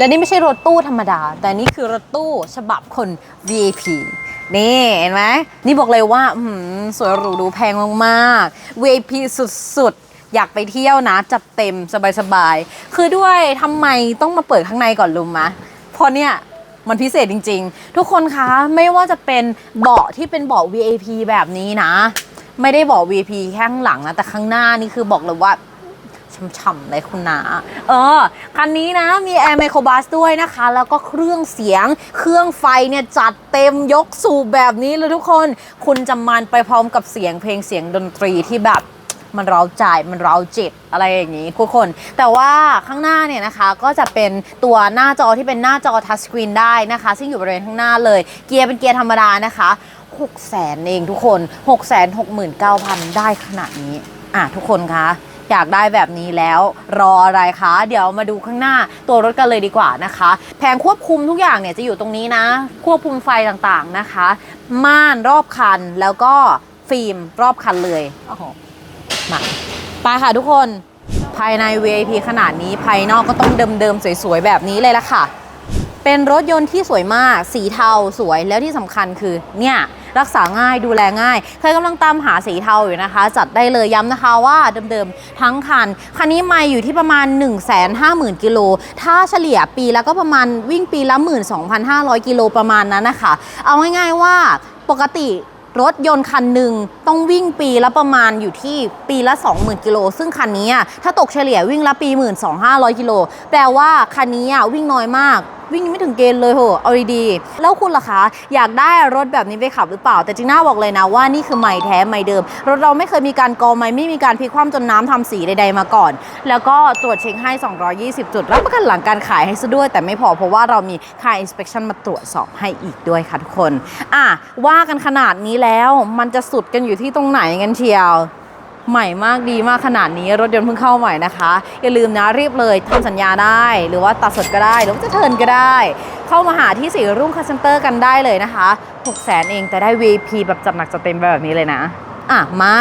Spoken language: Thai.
และนี่ไม่ใช่รถตู้ธรรมดา แต่นี่คือรถตู้ฉบับคน VIP นี่เห็นไหมนี่บอกเลยว่าสวยหรูดูแพงมากๆ VIP สุดๆ อยากไปเที่ยวนะ จัดเต็มสบายๆ คือด้วยทำไมต้องมาเปิดข้างในก่อนลุมมะเพราะเนี่ยมันพิเศษจริงๆ ทุกคนคะไม่ว่าจะเป็นเบาะที่เป็นเบาะ VIP แบบนี้นะ ไม่ได้เบาะ VIP แค่ข้างหลังนะ แต่ข้างหน้านี่คือบอกเลยว่า ช่ำๆเลยคุณนาเออ คันนี้นะมี Air Microbus ด้วยนะคะ แล้วก็เครื่องเสียง เครื่องไฟเนี่ยจัดเต็มยกสูบแบบนี้เลยทุกคน คุณจะมันไปพร้อมกับเสียงเพลงเสียงดนตรีที่แบบมันเร้าใจมันเร้าจิตอะไรอย่างนี้ทุกคน แต่ว่าข้างหน้าเนี่ยนะคะก็จะเป็นตัวหน้าจอที่เป็นหน้าจอทัชสกรีนได้นะคะ ซึ่งอยู่บริเวณข้างหน้าเลย เกียร์เป็นเกียร์ธรรมดานะคะ6แสนเองทุกคน 6 6 9 0 0 0 ได้ขนาดนี้ อะทุกคนคะ อยากได้แบบนี้แล้วรออะไรคะ เดี๋ยวมาดูข้างหน้าตัวรถกันเลยดีกว่านะคะ แผงควบคุมทุกอย่างเนี่ยจะอยู่ตรงนี้นะ ควบคุมไฟต่างๆนะคะ ม่านรอบคันแล้วก็ฟิล์มรอบคันเลยโอ้โหมาไปค่ะทุกคนภายใน VIP ขนาดนี้ภายนอกก็ต้องเดิมๆสวยๆแบบนี้เลยละค่ะ เป็นรถยนต์ที่สวยมาก สีเทาสวยแล้วที่สำคัญคือเนี่ย รักษาง่ายดูแลง่าย ใครกำลังตามหาสีเทาอยู่นะคะ จัดได้เลยย้ำนะคะว่าเดิมๆทั้งคัน คันนี้ไม่อยู่ที่ประมาณ 1 5 0 0 0 0กิโล ถ้าเฉลี่ยปีแล้วก็ประมาณวิ่งปีละ 12,500 กิโลประมาณนั้นนะคะ เอาง่ายๆว่าปกติรถยนต์คันหนึ่งต้องวิ่งปีละประมาณอยู่ที่ปีละ 20,000 กิโล ซึ่งคันนี้ถ้าตกเฉลี่ยวิ่งละปี 12,500 กิโล แปลว่าคันนี้วิ่งน้อยมาก วิ่งไม่ถึงเกณฑ์เลยเหอะเอาดีๆแล้วคุณล่ะคะ อยากได้รถแบบนี้ไปขับหรือเปล่า แต่จริงน่าบอกเลยนะว่านี่คือใหม่แท้ใหม่เดิม รถเราไม่เคยมีการกอไม้ไม่มีการพลิกคว่ำจนน้ำทำสีใดๆมาก่อน แล้วก็ตรวจเช็คให้ 220 จุดรับประกันหลังการขายให้ซะด้วย แต่ไม่พอเพราะว่าเรามีค่า inspection มาตรวจสอบให้อีกด้วยค่ะทุกคนอะว่ากันขนาดนี้แล้วมันจะสุดกันอยู่ที่ตรงไหนกันเชียว ใหม่มากดีมากขนาดนี้รถยนต์เพิ่งเข้าใหม่นะคะ อย่าลืมนะรีบเลยทำสัญญาได้ หรือว่าตัดสดก็ได้ หรือว่าจะเทินก็ได้ เข้ามาหาที่สีรุ่งคาเซนเตอร์กันได้เลยนะคะ6 0 0 0 0 0เองแต่ได้ VIP แบบจัดหนักจัดเต็มแบบนี้เลยนะ อะมา